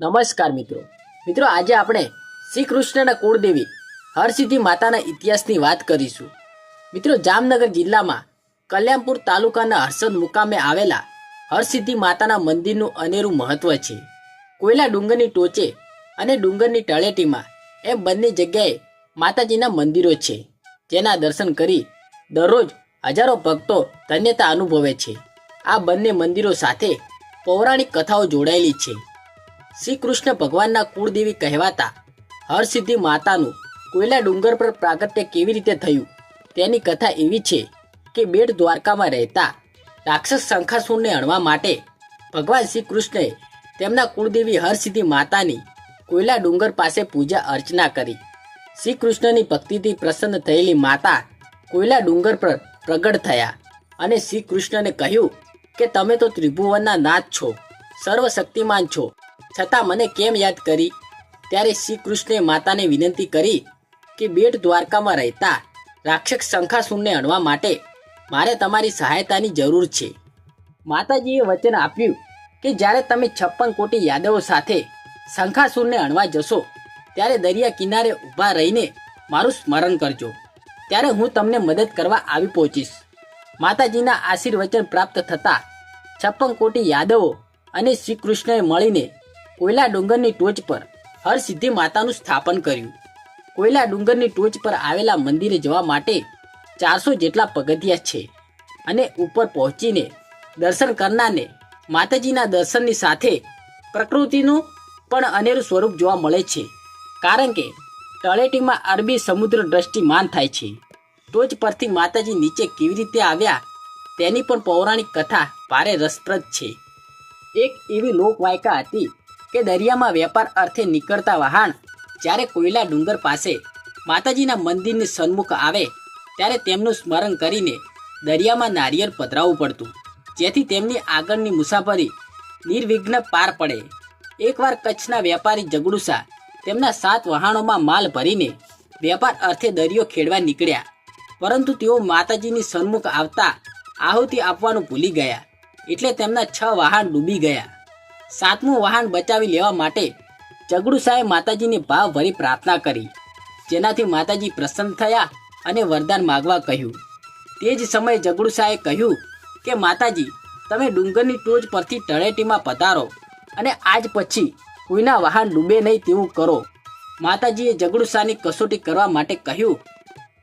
નમસ્કાર મિત્રો. મિત્રો, આજે આપણે શ્રી કૃષ્ણના કુળદેવી હરસિદ્ધિ માતાના ઇતિહાસની વાત કરીશું. મિત્રો, જામનગર જિલ્લામાં કલ્યાણપુર તાલુકાના હર્ષદ મુકામે આવેલા હરસિદ્ધિ માતાના મંદિરનું અનેરું મહત્વ છે. કોયલા ડુંગરની ટોચે અને ડુંગરની તળેટીમાં એમ બંને જગ્યાએ માતાજીના મંદિરો છે, જેના દર્શન કરી દરરોજ હજારો ભક્તો ધન્યતા અનુભવે છે. આ બંને મંદિરો સાથે પૌરાણિક કથાઓ જોડાયેલી છે. શ્રી કૃષ્ણ ભગવાનના કુળદેવી કહેવાતા હરસિદ્ધિ માતાનું કોયલા ડુંગર પર પ્રાગટ્ય કેવી રીતે થયું? તેની કથા એવી છે કે બેટ દ્વારકામાં રહેતા રાક્ષસ શંખાસુરને હણવા માટે ભગવાન શ્રી કૃષ્ણએ તેમના કુળદેવી હરસિદ્ધિ માતાની કોયલા ડુંગર પાસે પૂજા અર્ચના કરી. શ્રી કૃષ્ણની ભક્તિથી પ્રસન્ન થયેલી માતા કોયલા ડુંગર પર પ્રગટ થયા અને શ્રી કૃષ્ણને કહ્યું કે તમે તો ત્રિભુવનના નાથ છો, સર્વશક્તિમાન છો છતાં મને કેમ યાદ કરી? ત્યારે શ્રી કૃષ્ણે માતાને વિનંતી કરી કે બેટ દ્વારકામાં રહેતા રાક્ષસ શંખાસુરને અણવા માટે મારે તમારી સહાયતાની જરૂર છે. માતાજીએ વચન આપ્યું કે જ્યારે તમે છપ્પન કોટી યાદવો સાથે શંખાસુરને અણવા જશો, ત્યારે દરિયા કિનારે ઊભા રહીને મારું સ્મરણ કરજો. ત્યારે હું તમને મદદ કરવા આવી પહોંચીશ. માતાજીના આશીર્વચન પ્રાપ્ત થતા છપ્પન કોટી યાદવો અને શ્રી કૃષ્ણએ મળીને કોયલા ડુંગરની ટોચ પર હરસિદ્ધિ માતાનું સ્થાપન કર્યું. કોયલા ડુંગરની ટોચ પર આવેલા મંદિરે જવા માટે ચારસો જેટલા પગથિયા છે અને ઉપર પહોંચીને દર્શન કરનારને માતાજીના દર્શનની સાથે પ્રકૃતિનું પણ અનેરું સ્વરૂપ જોવા મળે છે. કારણ કે તળેટીમાં અરબી સમુદ્ર દ્રષ્ટિમાન થાય છે. ટોચ પરથી માતાજી નીચે કેવી રીતે આવ્યા તેની પણ પૌરાણિક કથા ભારે રસપ્રદ છે. એક એવી લોકવાયકા હતી કે દરિયામાં વેપાર અર્થે નીકળતા વહાણ. જ્યારે કોયલા ડુંગર પાસે માતાજીના મંદિરની સન્મુખ આવે, ત્યારે તેમનું સ્મરણ કરીને દરિયામાં નારિયેળ પધરાવવું પડતું. જેથી તેમની આગળની મુસાફરી નિર્વિઘ્ન પાર પડે. એકવાર કચ્છના વેપારી જગડુસા તેમના સાત વહાણોમાં માલ ભરીને વેપાર અર્થે દરિયો ખેડવા નીકળ્યા. પરંતુ તેઓ માતાજીની સન્મુખ આવતા આહુતિ આપવાનું ભૂલી ગયા. એટલે તેમના છ વાહન ડૂબી ગયા. સાતમું વાહન બચાવી લેવા માટે જગડુસાએ માતાજીને ભાવ ભરી પ્રાર્થના કરી. જેનાથી માતાજી પ્રસન્ન થયા અને વરદાન માગવા કહ્યું. તે જ સમયે જગડુસાએ કહ્યું કે, માતાજી, તમે ડુંગરની ટોચ પરથી તળેટીમાં પધારો અને આજ પછી કોઈના વાહન ડૂબે નહીં તેવું કરો. માતાજીએ જગડુસાની કસોટી કરવા માટે કહ્યું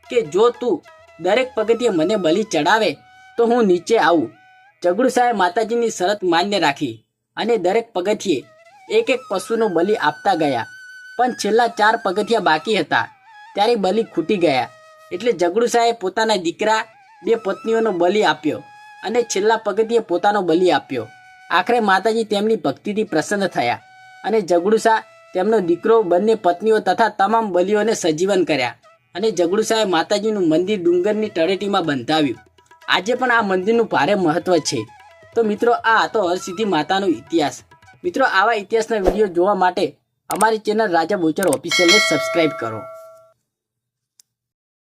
કે, જો તું દરેક પગથિયે મને બલિ ચડાવે, તો હું નીચે આવું. જગડુસાએ માતાજીની શરત માન્ય રાખી. અને દરેક પગથિયે એક એક પશુનો બલિ આપતા ગયા. પણ છેલ્લા ચાર પગથિયા બાકી હતા. ત્યારે બલિ ખૂટી ગયા. એટલે જગડુસાએ પોતાના દીકરા, બે પત્નીઓનો બલિ આપ્યો અને છેલ્લા પગથિયે પોતાનો બલિ આપ્યો. આખરે માતાજી તેમની ભક્તિથી પ્રસન્ન થયા અને જગડુસા તેમનો દીકરો, બંને પત્નીઓ તથા તમામ બલિઓને સજીવન કર્યા અને જગડુસાએ માતાજીનું મંદિર ડુંગરની તળેટીમાં બંધાવ્યું. આજે પણ આ મંદિરનું ભારે મહત્વ છે. તો મિત્રો, આ હતો હરસિદ્ધિ માતાનો ઇતિહાસ. મિત્રો, આવા ઇતિહાસના વીડિયો જોવા માટે અમારી ચેનલ રાજા બોચર ઓફિશિયલને સબસ્ક્રાઇબ કરો.